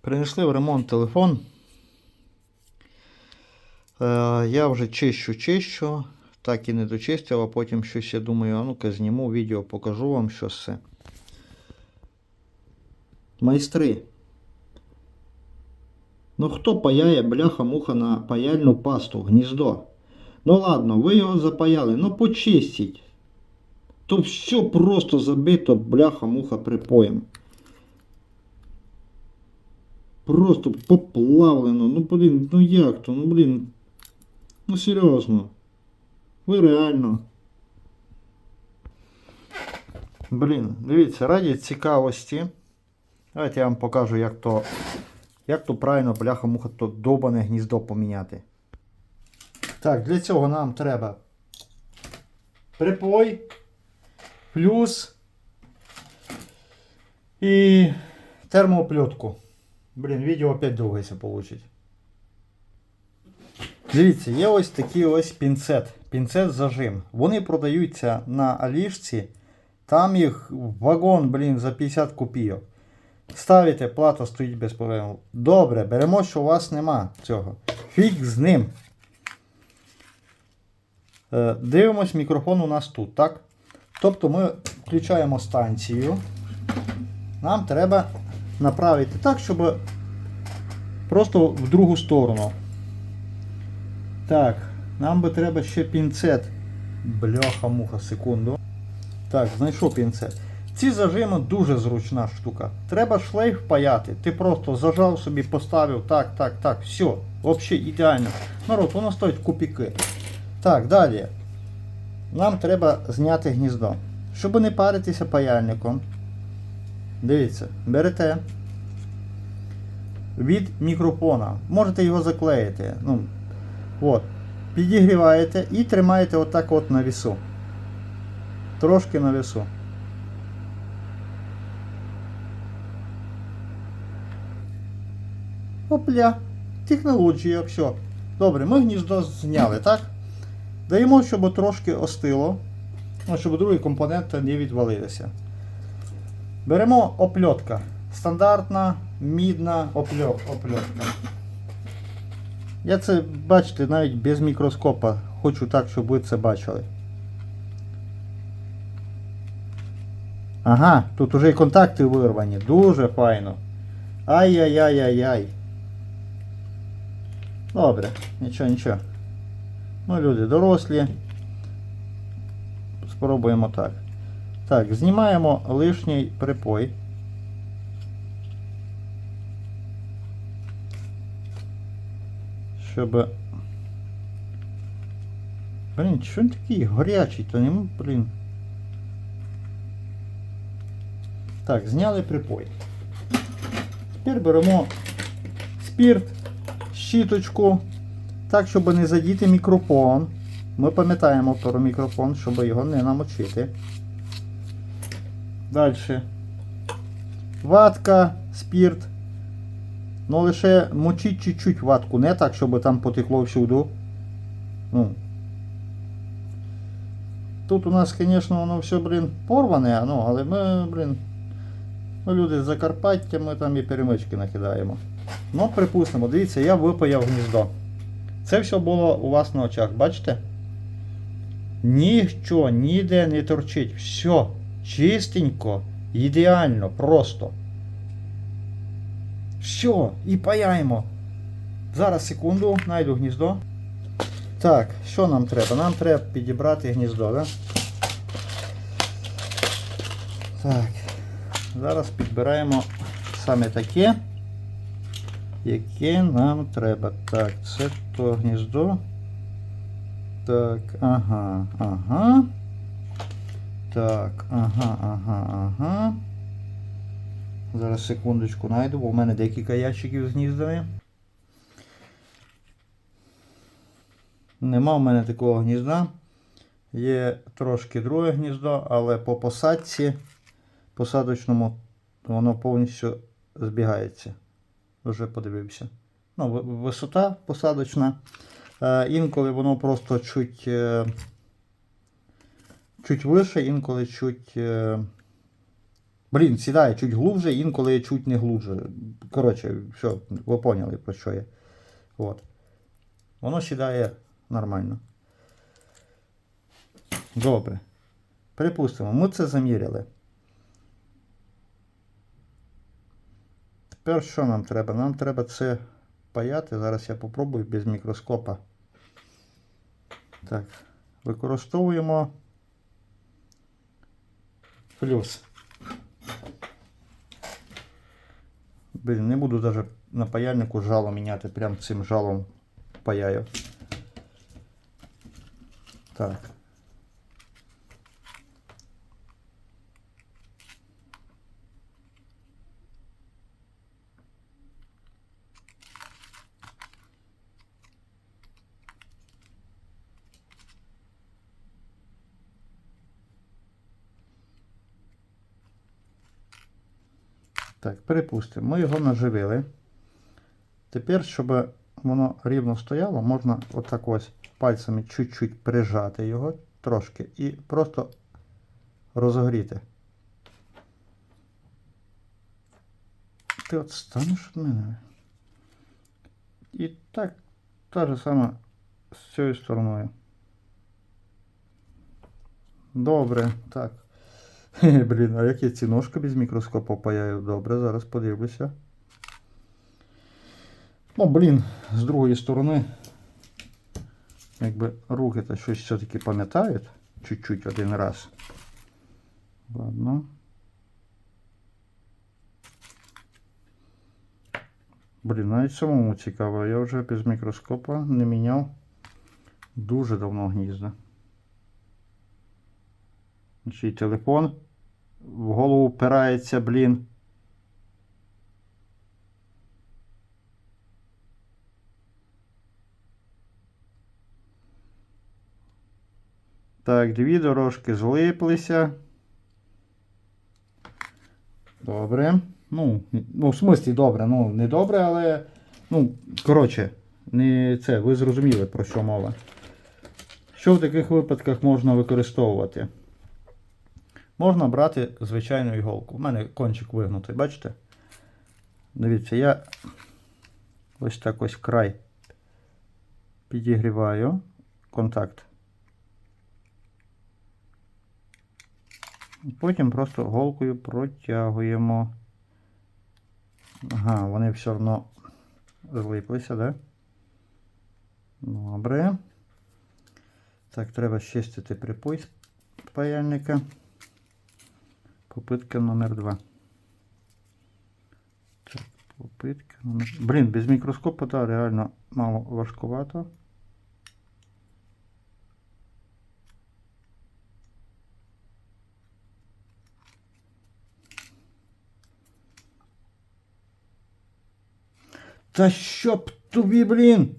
Принесли в ремонт телефон. Е, я вже чищу, чищу, так і не дочистив, а потім щось я думаю, а ну-ка зніму відео, покажу вам що це. Майстри. Ну хто паяє бляха-муха на паяльну пасту, гніздо? Ну ладно, ви його запаяли, ну почистіть. То все просто забито бляха-муха припоєм. Просто поплавлено. Ну блін, ну як то? Ну блін. Ну серйозно. Ви реально. Блін, дивіться, раді цікавості. Давайте я вам покажу, як то, як то правильно бляха-муха то довбане гніздо поміняти. Так, для цього нам треба припой, плюс і термооплетку. Блін, відео опять довге получить. Дивіться, є ось такий ось пінцет. Пінцет зажим. Вони продаються на Алішці. Там їх вагон, блін, за 50 копійок. Ставите, плата стоїть без проблем. Добре, беремо, що у вас нема цього. Фіг з ним. Е, Дивимось, мікрофон у нас тут, так? Тобто ми включаємо станцію. Нам треба направити так, щоб просто в другу сторону. Так, нам би треба ще пінцет. Бляха-муха, секунду. Так, знайшов пінцет. Ці зажими дуже зручна штука. Треба шлейф паяти. Ти просто зажав собі, поставив так, так, так, все. Взагалі ідеально. Народ, воно стоїть копійки. Так, далі. Нам треба зняти гніздо. Щоб не паритися паяльником. Дивіться, берете від мікрофона. Можете його заклеїти. Ну, от. Підігріваєте і тримаєте отак от на вісу. Трошки на вісу. Опля. Технологія, все. Добре, ми гніздо зняли, так? Даємо, щоб трошки остило, ну, щоб другі компоненти не відвалилися. Беремо опльотка. Стандартна мідна опльо- опльотка. Я це, бачите, навіть без мікроскопа. Хочу так, щоб ви це бачили. Ага, тут уже і контакти вирвані. Дуже файно. Ай-яй-яй-яй-яй. Добре, нічого, нічого. Ми люди дорослі. Спробуємо так. Так, знімаємо лишній припой. Щоб. Блін, що він такий горячий, то не блін. Так, зняли припой. Тепер беремо спірт, щіточку, так, щоб не задіти мікрофон. Ми пам'ятаємо про мікрофон, щоб його не намочити. Далі. Ватка, спірт. Ну лише мочіть чуть-чуть ватку, не так, щоб там потекло всюди. Ну. Тут у нас, звісно, воно все, блін, порване, ну, але ми, блін, ми люди з Закарпаття, ми там і перемички накидаємо. Ну, припустимо, дивіться, я випаяв гніздо. Це все було у вас на очах, бачите? Ніщо ніде не торчить. Все чистенько, ідеально, просто. Все, і паяємо. Зараз секунду, знайду гніздо. Так, що нам треба? Нам треба підібрати гніздо, да? Так. Зараз підбираємо саме таке, яке нам треба. Так, це то гніздо. Так, ага, ага. Так, ага, ага, ага. Зараз секундочку знайду, бо в мене декілька ящиків з гніздами. Нема в мене такого гнізда. Є трошки друге гніздо, але по посадці посадочному воно повністю збігається. Вже подивився. Ну, висота посадочна. Е, інколи воно просто чуть, е, чуть вище, інколи чуть е, Блін, сідає чуть глубже, інколи чуть не глубже. Коротше, все, ви поняли про що я. От. Воно сідає нормально. Добре. Припустимо, ми це заміряли. Тепер що нам треба? Нам треба це паяти. Зараз я попробую без мікроскопа. Так, використовуємо флюс. Блін, не буду даже на паяльнику жало міняти, прям цим жалом паяю. Так. Так, перепустимо. Ми його наживили. Тепер, щоб воно рівно стояло, можна отак ось пальцями чуть-чуть прижати його трошки і просто розогріти. Ти от станеш від мене. І так, та же сама з цією стороною. Добре, так. Блін, а як я ці ножки без мікроскопу паяю? Добре, зараз подивлюся. Ну, блін, з другої сторони, якби руки то щось все-таки пам'ятають. Чуть-чуть один раз. Ладно. Блін, навіть самому цікаво. Я вже без мікроскопа не міняв дуже давно гнізда. Ще й телефон в голову впирається, блін. Так, дві дорожки злиплися. Добре. Ну, ну, в смислі добре, ну, не добре, але. Ну, коротше, не це, ви зрозуміли, про що мова. Що в таких випадках можна використовувати? Можна брати звичайну іголку. У мене кончик вигнутий, бачите? Дивіться, я ось так ось край підігріваю контакт. Потім просто голкою протягуємо. Ага, вони все одно злиплися, да? Добре. Так, треба щистити припой з паяльника. Попытка номер два. Так, попытка номер... Блін, без мікроскопа, да, реально мало важкувато. Та щоб тобі, блін!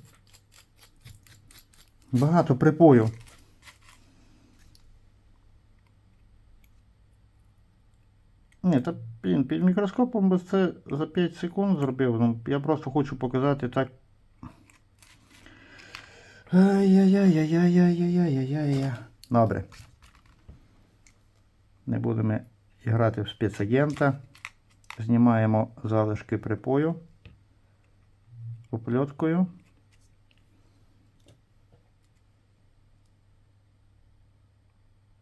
Багато припою. Та блін, під мікроскопом би це за 5 секунд зробив. Ну, я просто хочу показати так. Ай-яй-яй-яй-яй-яй-яй-яй-яй. Добре. Не будемо грати в спецагента. Знімаємо залишки припою опльоткою.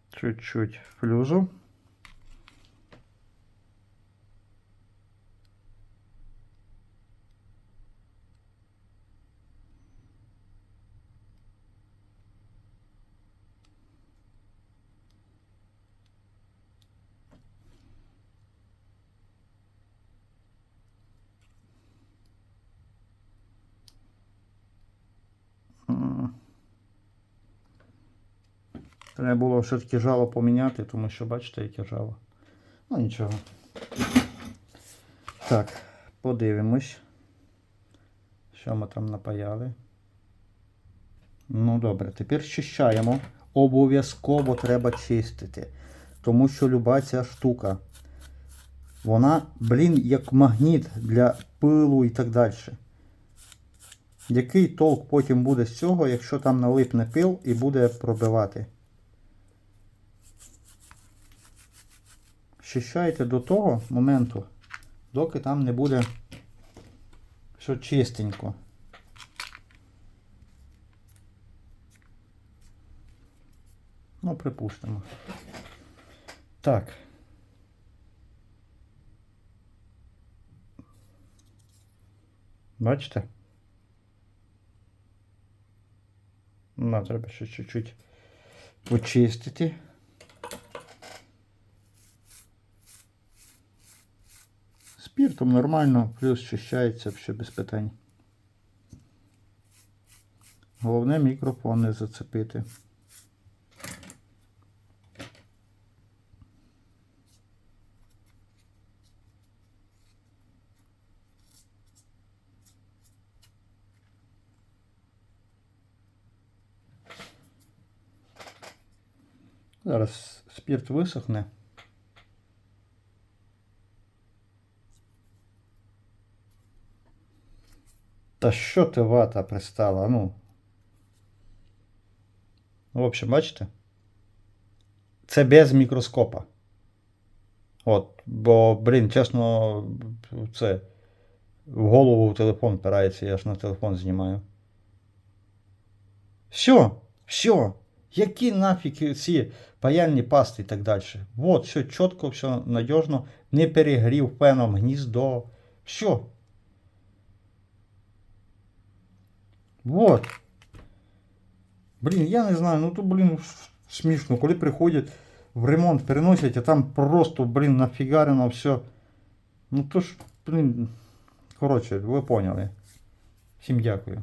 Чуть-чуть флюзу. Треба було все-таки жало поміняти, тому що бачите, яке жало. Ну нічого. Так, подивимось. Що ми там напаяли. Ну добре, тепер чищаємо. Обов'язково треба чистити. Тому що люба ця штука. Вона, блін, як магніт для пилу і так далі. Який толк потім буде з цього, якщо там налипне пил і буде пробивати? Щищайте до того моменту, доки там не буде все чистенько. Ну, припустимо. Так. Бачите? Ну, треба ще чуть-чуть почистити. Спіртом нормально, плюс чищається все без питань. Головне мікрофон не зацепити. Зараз спірт висохне. Та що ти вата пристала? Ну. В общем, бачите? Це без мікроскопа. От, бо, блін, чесно, це в голову телефон впирається, я ж на телефон знімаю. Все, все. Які нафіг ці паяльні пасти і так далі. Вот, все чітко, все надіжно, не перегрів пеном гніздо. Все. Вот. Блін, я не знаю, ну то, блін, смішно, коли приходять в ремонт, переносять, а там просто, блін, нафігарено все. Ну то ж, блін, коротше, ви поняли. Всім дякую.